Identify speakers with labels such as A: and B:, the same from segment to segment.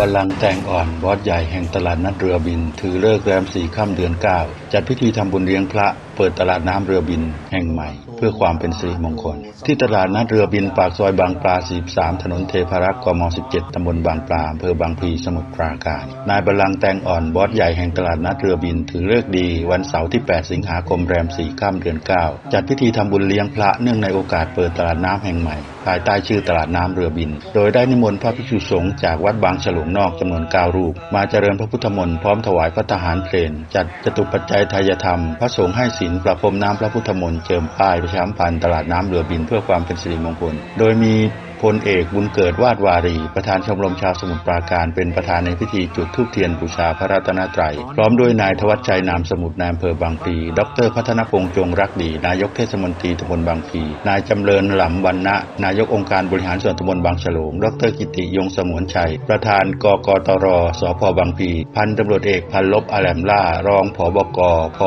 A: บัลลังก์แตงอ่อนบอสใหญ่แห่งตลาดนัดเรือบิน ถือเลิกแรมสี่ค่ำเดือนเก้าจัดพิธีทำบุญเลี้ยงพระ เปิดตลาดน้ำเรือบินแห่งใหม่ เพื่อความเป็นสิริมงคล ที่ตลาดนัดเรือบินปากซอยบางปลา 43 ถนนเทพารักษ์กม 17 ตำบลบางปลาอำเภอบางพลีสมุทรปราการ นายบัลลังแตงอ่อนบอสใหญ่แห่งตลาดนัดเรือบินถือเลิกดี วันเสาร์ที่ 8 สิงหาคมแรมสี่ค่ำเดือนเก้าจัดพิธีทำบุญเลี้ยงพระเนื่องในโอกาสเปิดตลาดน้ำแห่งใหม่ ภายใต้ชื่อตลาดน้ำเรือบิน โดยได้นิมนต์พระภิกษุสงฆ์จากวัดบางฉลงนอกจำนวน 9 รูป มาเจริญพระพุทธมนต์พร้อมถวายพระทหารเพลนจัดจตุปัจจัยทายธรรม พระสงฆ์ให้ศีลประพรมน้ำพระพุทธมนต์เจิมป้ายประชาสัมพันธ์ตลาดน้ำเรือบินเพื่อความเป็นสิริมงคล โดยมี พลเอกบุญเกิดวาดวารี ประธานชมรมชาวสมุทรปราการเป็นประธานในพิธีจุดธูปเทียนบูชาพระรัตนตรัย พร้อมด้วยนายทวัชชัยนามสมุทรนายอำเภอบางพลีดร พัฒนพงษ์จงรักดี นายกเทศมนตรีตำบลบางพลีนายจำเริญหลำวันนะนายกองค์การบริหารส่วนตำบลบางฉลงดรกิติยงสมวนชัย ประธานกกตรสพบางพลีพันตำรวจเอกพันลบอาแลมล่ารองผบกพ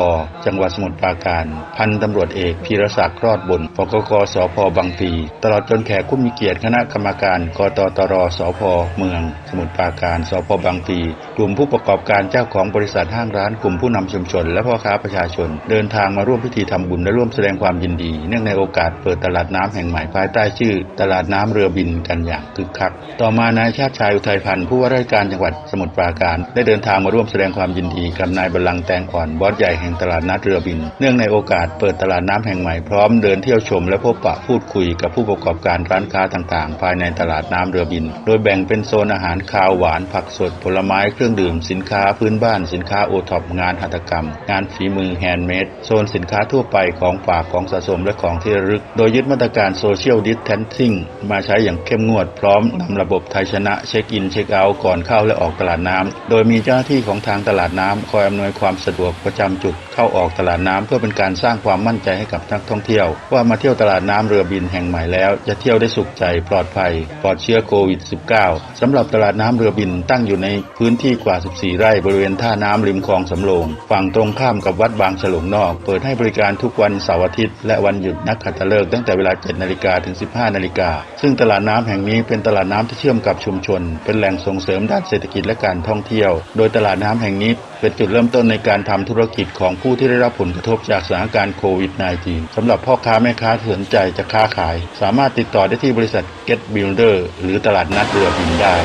A: จังหวัดสมุทรปราการ พันตำรวจเอกพีรศักดิ์รอดบุญปกกสพบางพลีตลอดจนแขกผู้มีเกียรติคณะกรรมการ กตตร สพ เมือง สมุทรปราการ สพบางพลีกลุ่มผู้ประกอบการเจ้าของบริษัทห้างร้านกลุ่มผู้นำชุมชน และพ่อค้าประชาชน เดินทางมาร่วมพิธีทำบุญและร่วมแสดงความยินดี เนื่องในโอกาสเปิดตลาดน้ำแห่งใหม่ภายใต้ชื่อ ตลาดน้ำเรือบินกันอย่างคึกคัก ต่อมานายชาติชายอุทัยพันธ์ผู้ว่าราชการจังหวัดสมุทรปราการ ได้เดินทางมาร่วมแสดงความยินดีกับนายบัลลังก์แตงอ่อนบอสใหญ่แห่งตลาดนัดเรือบิน เนื่องในโอกาสเปิดตลาดน้ำแห่งใหม่พร้อมเดินเที่ยวชมและพบปะพูดคุยกับผู้ประกอบการร้านค้าต่างๆ ภายในตลาดน้ำเรือบิน โดยแบ่งเป็นโซนอาหารคาวหวาน ผักสด ผลไม้ เครื่องดื่ม สินค้าพื้นบ้าน สินค้าโอท็อป งานหัตถกรรม งานฝีมือแฮนด์เมด โซนสินค้าทั่วไปของฝากของสะสมและของที่ระลึก โดยยึดมาตรการโซเชียลดิสแทนซิ่งมาใช้อย่างเข้มงวด พร้อมนำระบบไทยชนะเช็คอินเช็คเอาท์ก่อนเข้าและออกตลาดน้ำ โดยมีเจ้าหน้าที่ของทางตลาดน้ำคอยอำนวยความสะดวกประจำจุดเข้าออกตลาดน้ำเพื่อเป็นการสร้างความมั่นใจให้กับนักท่องเที่ยว ว่ามาเที่ยวตลาดน้ำเรือบินแห่งใหม่แล้ว จะเที่ยวได้สุขใจปลอดภัย ปลอดเชื้อโควิด -19 สำหรับตลาดน้ำเรือบินตั้งอยู่ในพื้นที่กว่า 14 ไร่บริเวณท่าน้ำริมคลองสำโรงฝั่งตรงข้ามกับวัดบางฉลงนอก เปิดให้บริการทุกวันเสาร์อาทิตย์และวันหยุดนักขัตฤกษ์ตั้งแต่เวลา 7 นาฬิกาถึง 15 นาฬิกา ซึ่งตลาดน้ำแห่งนี้เป็นตลาดน้ำที่เชื่อมกับชุมชน เป็นแหล่งส่งเสริมด้านเศรษฐกิจและการท่องเที่ยว โดยตลาดน้ำแห่งนี้ เป็นจุดเริ่มต้นในการทำธุรกิจของผู้ที่ได้รับผลกระทบจากสถานการณ์โควิด -19 สำหรับพ่อค้าแม่ค้าที่สนใจจะค้าขาย สามารถติดต่อได้ที่บริษัท Get Builder หรือตลาดนัดเรือบินได้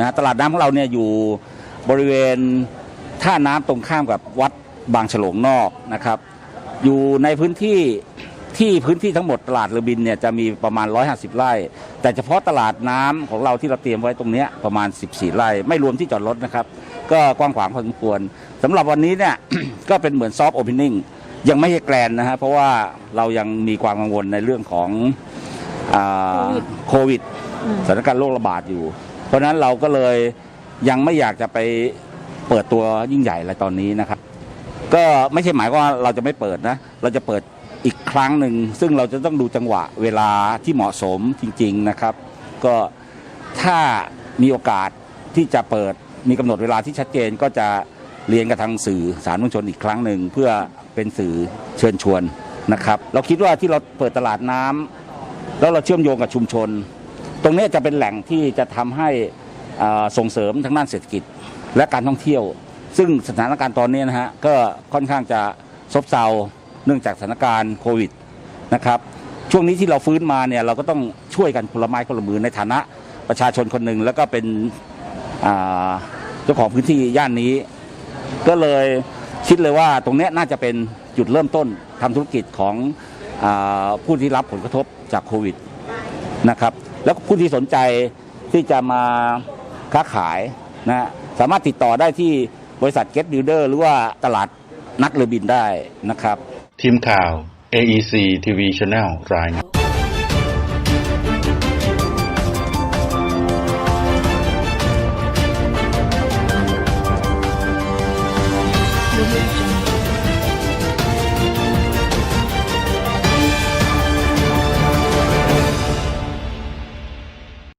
B: นะตลาดน้ำของเราเนี่ยอยู่บริเวณท่าน้ำตรงข้ามกับวัดบางฉลงนอกนะครับ อยู่ในพื้นที่ที่พื้นที่ทั้งหมดตลาดเรือบินเนี่ยจะมีประมาณ 150 ไร่ แต่เฉพาะตลาดน้ำของเราที่เราเตรียมไว้ตรงเนี้ยประมาณ 14 ไร่ ไม่รวมที่จอดรถนะครับ ก็กว้างขวางพอสมควรสำหรับวันนี้เนี่ย ก็เป็นเหมือนซอฟต์โอเพนนิ่งยังไม่ใช่แกรนนะฮะเพราะว่าเรายังมีความกังวลในเรื่องของอ่าโควิด สถานการณ์โรคระบาดอยู่ เพราะฉะนั้นเราก็เลยยังไม่อยากจะไปเปิดตัวยิ่งใหญ่อะไรตอนนี้นะครับ ก็ไม่ใช่หมายว่าเราจะไม่เปิดนะ เราจะเปิดอีกครั้งหนึ่ง ซึ่งเราจะต้องดูจังหวะเวลาที่เหมาะสมจริง ๆนะครับ ก็ถ้ามีโอกาสที่จะเปิดมีกำหนดเวลาที่ชัดเจนก็จะเรียนกับทางสื่อสารมวลชนอีกครั้งหนึ่งเพื่อเป็นสื่อเชิญชวนนะครับ เราคิดว่าที่เราเปิดตลาดน้ำแล้วเราเชื่อมโยงกับชุมชน ตรงนี้จะเป็นแหล่งที่จะทำให้ส่งเสริมทางด้านเศรษฐกิจและการท่องเที่ยว ซึ่งสถานการณ์ตอนนี้นะฮะก็ค่อนข้างจะซบเซาเนื่องจากสถานการณ์โควิดนะครับช่วงนี้ที่เราฟื้นมาเนี่ยเราก็ต้องช่วยกันคนลไม้คนละมือในฐานะประชาชนคนหนึ่งแล้วก็เป็นเจ้าของพื้นที่ย่านนี้ ก็เลยคิดเลยว่าตรงนี้น่าจะเป็นจุดเริ่มต้นทำธุรกิจของอผู้ที่รับผลกระทบจากโควิดนะครับ แล้วผู้ที่สนใจที่จะมาค้าขายนะสามารถติดต่อได้ที่บริษัท Get Builder หรือว่าตลาดนัดเรือบินได้นะครับ
A: ทีมข่าว AEC TV Channel รายงาน